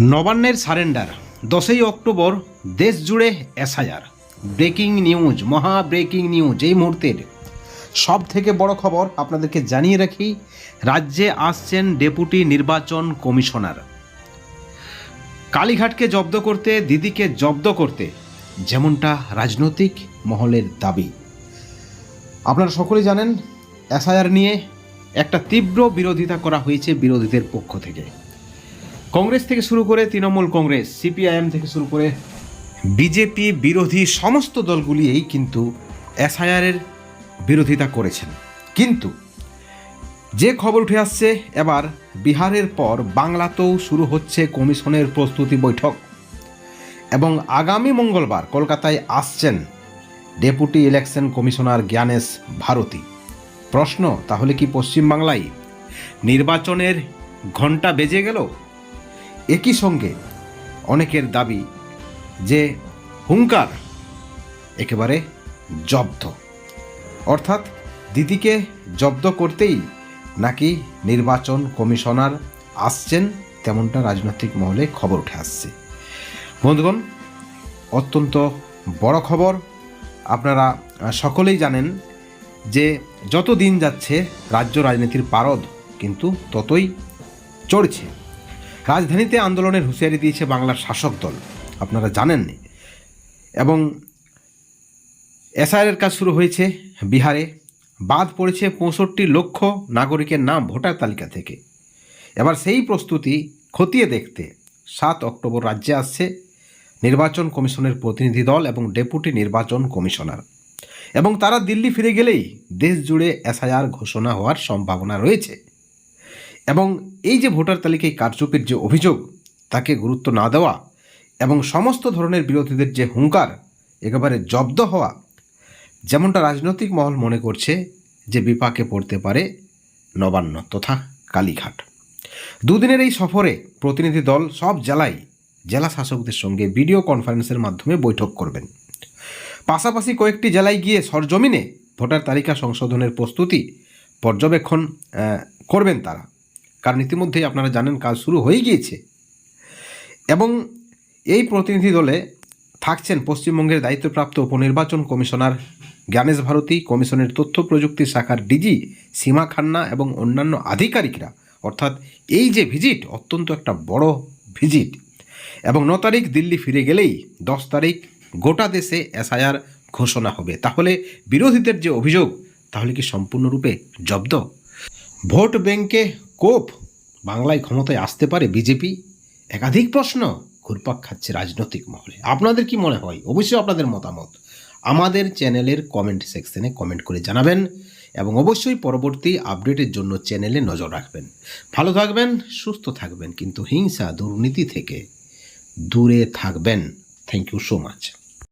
নবান্নের সারেন্ডার, দশই অক্টোবর দেশ জুড়ে এসআইআর। ব্রেকিং নিউজ, মহা ব্রেকিং নিউজ এই মুহূর্তের। সব থেকে বড় খবর আপনাদেরকে জানিয়ে রাখি, রাজ্যে আসছেন ডেপুটি নির্বাচন কমিশনার। কালীঘাটকে জব্দ করতে, দিদিকে জব্দ করতে, যেমনটা রাজনৈতিক মহলের দাবি। আপনারা সকলেই জানেন, এসআইআর নিয়ে একটা তীব্র বিরোধিতা করা হয়েছে বিরোধীদের পক্ষ থেকে। কংগ্রেস থেকে শুরু করে তৃণমূল কংগ্রেস, সিপিআইএম থেকে শুরু করে বিজেপি বিরোধী সমস্ত দলগুলিই কিন্তু এসআইআরের বিরোধিতা করেছেন। কিন্তু যে খবর উঠে আসছে, এবার বিহারের পর বাংলাতেও শুরু হচ্ছে কমিশনের প্রস্তুতি বৈঠক। এবং আগামী মঙ্গলবার কলকাতায় আসছেন deputy election commissioner Gyanesh Bharati. প্রশ্ন, তাহলে কি পশ্চিমবাংলায় নির্বাচনের ঘণ্টা বেজে গেল? একই সঙ্গে অনেকের দাবি যে হুঙ্কার একেবারে জব্দ। অর্থাৎ দিদিকে জব্দ করতেই নাকি নির্বাচন কমিশনার আসছেন তেমনটা রাজনৈতিক মহলে খবর উঠে আসছে। বন্ধুগণ, অত্যন্ত বড় খবর। আপনারা সকলেই জানেন যে যত দিন যাচ্ছে রাজ্য রাজনীতির পারদ কিন্তু ততই চড়ছে। রাজধানীতে আন্দোলনের হুঁশিয়ারি দিয়েছে বাংলার শাসক দল। আপনারা জানেননি। এবং এসআইআরের কাজ শুরু হয়েছে বিহারে। বাদ পড়েছে পঁয়ষট্টি লক্ষ নাগরিকের নাম ভোটার তালিকা থেকে। এবার সেই প্রস্তুতি খতিয়ে দেখতে সাত অক্টোবর রাজ্যে আসছে নির্বাচন কমিশনের প্রতিনিধি দল এবং ডেপুটি নির্বাচন কমিশনার। এবং তারা দিল্লি ফিরে গেলেই দেশ জুড়ে এসআইআর ঘোষণা হওয়ার সম্ভাবনা রয়েছে। এবং এই যে ভোটার তালিকায় কারচুপির যে অভিযোগ, তাকে গুরুত্ব না দেওয়া এবং সমস্ত ধরনের বিরোধীদের যে হুঙ্কার, একেবারে জব্দ হওয়া, যেমনটা রাজনৈতিক মহল মনে করছে যে বিপাকে পড়তে পারে নবান্ন তথা কালীঘাট। দুদিনের এই সফরে প্রতিনিধি দল সব জেলায় জেলা শাসকদের সঙ্গে ভিডিও কনফারেন্সের মাধ্যমে বৈঠক করবেন। পাশাপাশি কয়েকটি জেলায় গিয়ে সরজমিনে ভোটার তালিকা সংশোধনের প্রস্তুতি পর্যবেক্ষণ করবেন তারা। কারণ ইতিমধ্যেই আপনারা জানেন কাজ শুরু হয়ে গিয়েছে। এবং এই প্রতিনিধি দলে থাকছেন পশ্চিমবঙ্গের দায়িত্বপ্রাপ্ত উপনির্বাচন কমিশনার জ্ঞানেশ ভারতী, কমিশনের তথ্য প্রযুক্তি শাখার ডিজি সীমা খান্না এবং অন্যান্য আধিকারিকরা। অর্থাৎ এই যে ভিজিট, অত্যন্ত একটা বড় ভিজিট। এবং ন তারিখ দিল্লি ফিরে গেলেই দশ তারিখ গোটা দেশে এসআইআর ঘোষণা হবে। তাহলে বিরোধীদের যে অভিযোগ, তাহলে কি সম্পূর্ণরূপে জব্দ? ভোট ব্যাংকে কোপ বাংলায় ক্ষমতায় আসতে পারে বিজেপি? একাধিক প্রশ্ন ঘুরপাক খাচ্ছে রাজনৈতিক মহলে। আপনাদের কি মনে হয়? অবশ্যই আপনাদের মতামত আমাদের চ্যানেলের কমেন্ট সেকশনে কমেন্ট করে জানাবেন এবং অবশ্যই পরবর্তী আপডেটের জন্য চ্যানেলে নজর রাখবেন। ভালো থাকবেন, সুস্থ থাকবেন, কিন্তু হিংসা দুর্নীতি থেকে দূরে থাকবেন। Thank you so much